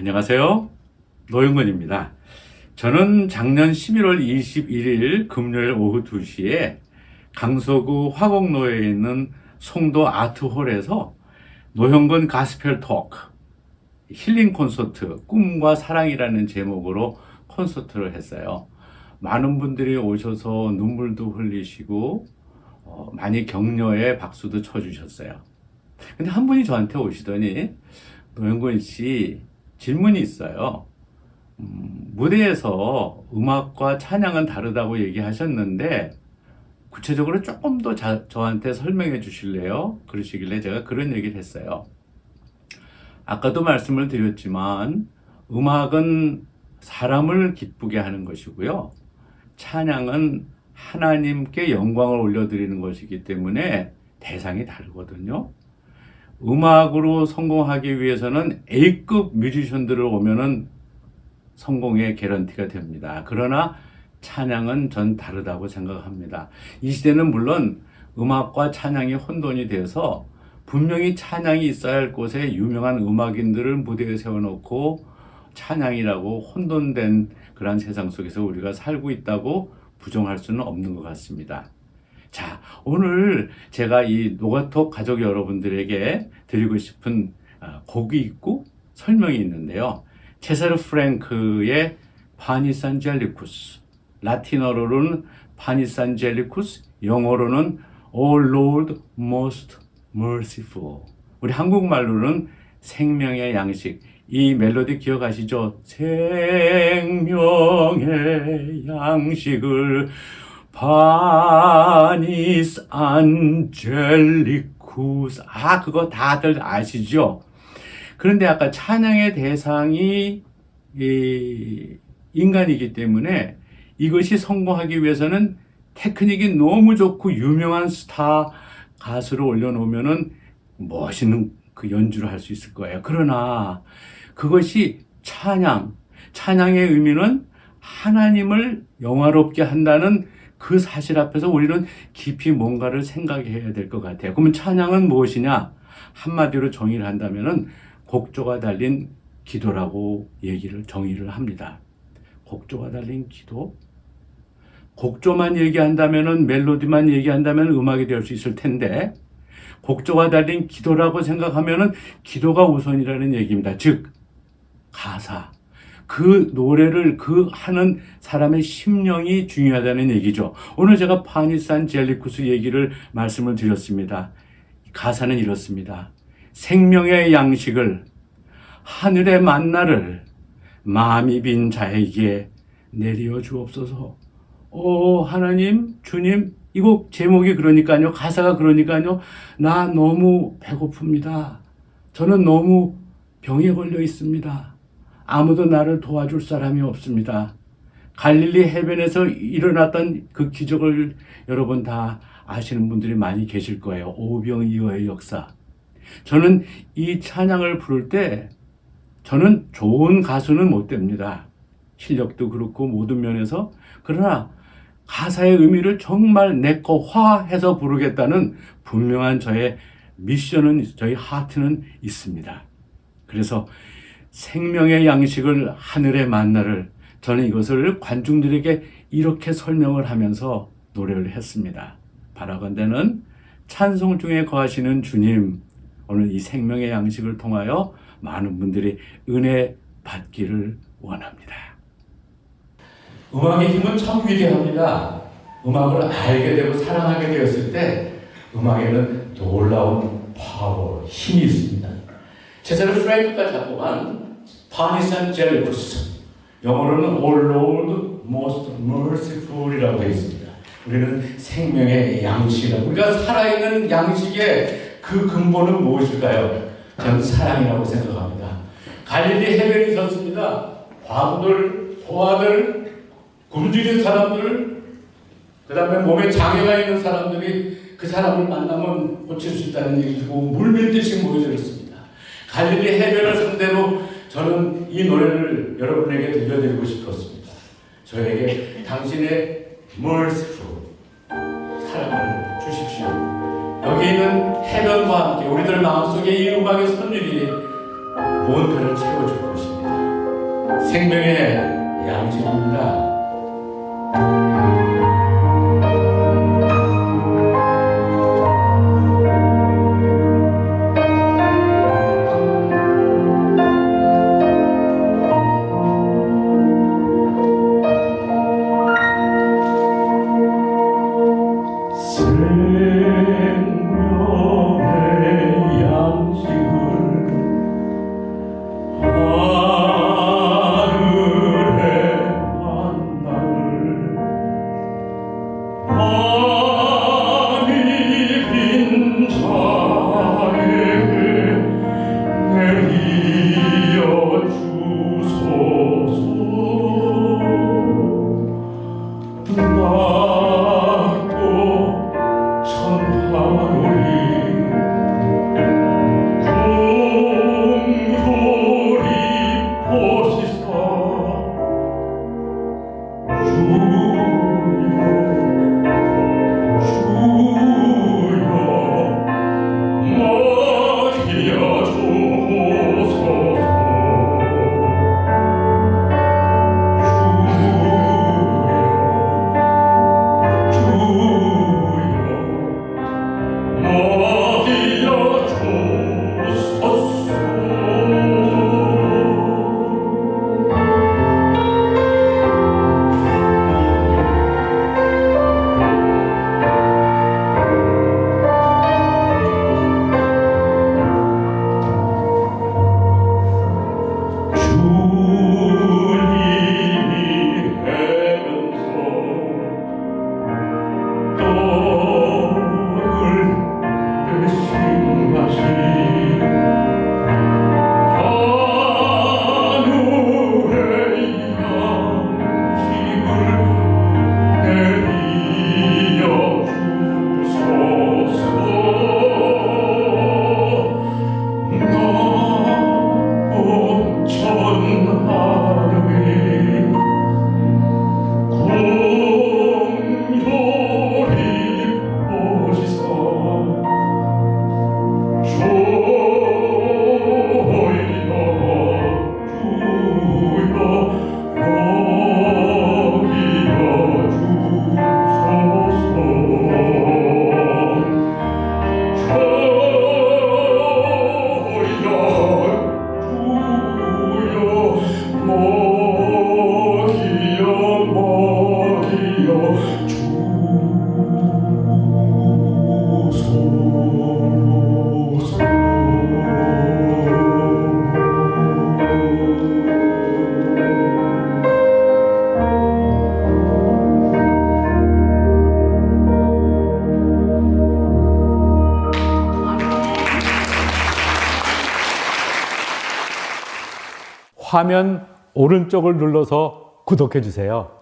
안녕하세요. 노영근입니다. 저는 작년 11월 21일 금요일 오후 2시에 강서구 화곡로에 있는 송도 아트홀에서 노형근 가스펠 토크 힐링 콘서트 꿈과 사랑이라는 제목으로 콘서트를 했어요. 많은 분들이 오셔서 눈물도 흘리시고 어, 많이 격려에 박수도 쳐주셨어요. 근데 한 분이 저한테 오시더니 노영근 씨 질문이 있어요. 음, 무대에서 음악과 찬양은 다르다고 얘기하셨는데 구체적으로 조금 더 자- 저한테 설명해 주실래요? 그러시길래 제가 그런 얘기를 했어요. 아까도 말씀을 드렸지만 음악은 사람을 기쁘게 하는 것이고요. 찬양은 하나님께 영광을 올려드리는 것이기 때문에 대상이 다르거든요. 음악으로 성공하기 위해서는 A급 뮤지션들을 오면은 성공의 개런티가 됩니다. 그러나 찬양은 전 다르다고 생각합니다. 이 시대는 물론 음악과 찬양이 혼돈이 돼서 분명히 찬양이 있어야 할 곳에 유명한 음악인들을 무대에 세워놓고 찬양이라고 혼돈된 그런 세상 속에서 우리가 살고 있다고 부정할 수는 없는 것 같습니다. 자, 오늘 제가 이 노가톡 가족 여러분들에게 드리고 싶은 아, 곡이 있고 설명이 있는데요. 체사르 프랭크의 파니산젤리쿠스, 라틴어로는 파니산젤리쿠스, 영어로는 O Lord Most Merciful. 우리 한국말로는 생명의 양식. 이 멜로디 기억하시죠? 생명의 양식을 파니스 안젤리쿠스. 아, 그거 다들 아시죠? 그런데 아까 찬양의 대상이 이 인간이기 때문에 이것이 성공하기 위해서는 테크닉이 너무 좋고 유명한 스타 가수를 올려놓으면은 멋있는 그 연주를 할 수 있을 거예요. 그러나 그것이 찬양, 찬양의 의미는 하나님을 영화롭게 한다는 그 사실 앞에서 우리는 깊이 뭔가를 생각해야 될 것 같아요. 그러면 찬양은 무엇이냐? 한마디로 정의를 한다면은 곡조가 달린 기도라고 얘기를 정의를 합니다. 곡조가 달린 기도? 곡조만 얘기한다면은 멜로디만 얘기한다면 음악이 될 수 있을 텐데 곡조가 달린 기도라고 생각하면은 기도가 우선이라는 얘기입니다. 즉 가사 그 노래를 그 하는 사람의 심령이 중요하다는 얘기죠. 오늘 제가 파니산 젤리쿠스 얘기를 말씀을 드렸습니다. 가사는 이렇습니다. 생명의 양식을 하늘의 만나를 마음이 빈 자에게 내려 주옵소서. 오 하나님 주님 이 곡 제목이 그러니까요 가사가 그러니까요 나 너무 배고픕니다. 저는 너무 병에 걸려 있습니다. 아무도 나를 도와줄 사람이 없습니다. 갈릴리 해변에서 일어났던 그 기적을 여러분 다 아시는 분들이 많이 계실 거예요. 오병이어의 역사. 저는 이 찬양을 부를 때 저는 좋은 가수는 못 됩니다. 실력도 그렇고 모든 면에서 그러나 가사의 의미를 정말 내 거 화해서 부르겠다는 분명한 저의 미션은 저희 하트는 있습니다. 그래서 생명의 양식을 하늘의 만나를 저는 이것을 관중들에게 이렇게 설명을 하면서 노래를 했습니다. 바라건대는 찬송 중에 거하시는 주님, 오늘 이 생명의 양식을 통하여 많은 분들이 은혜 받기를 원합니다. 음악의 힘은 참 위대합니다. 음악을 알게 되고 사랑하게 되었을 때 음악에는 놀라운 파워, 힘이 있습니다. 제사를 프랭크가 작곡한 파니산 젤리쿠스 영어로는 All Lord Most Merciful이라고 되어 있습니다. 우리는 생명의 양식이라고 우리가 살아있는 양식의 그 근본은 무엇일까요? 저는 사랑이라고 생각합니다. 갈릴리 해변이 있었습니다. 과부들, 소아들, 굶주린 사람들, 그 다음에 몸에 장애가 있는 사람들이 그 사람을 만나면 고칠 수 있다는 얘기 듣고 물밀듯이 모여들었습니다. 갈릴리 해변을 상대로 저는 이 노래를 여러분에게 들려드리고 싶었습니다. 저에게 당신의 merciful 사랑을 주십시오. 여기 있는 해변과 함께 우리들 마음속에 이 음악의 선율이 무언가를 채워줄 것입니다. 생명의 양식입니다. 화면 오른쪽을 눌러서 구독해 주세요.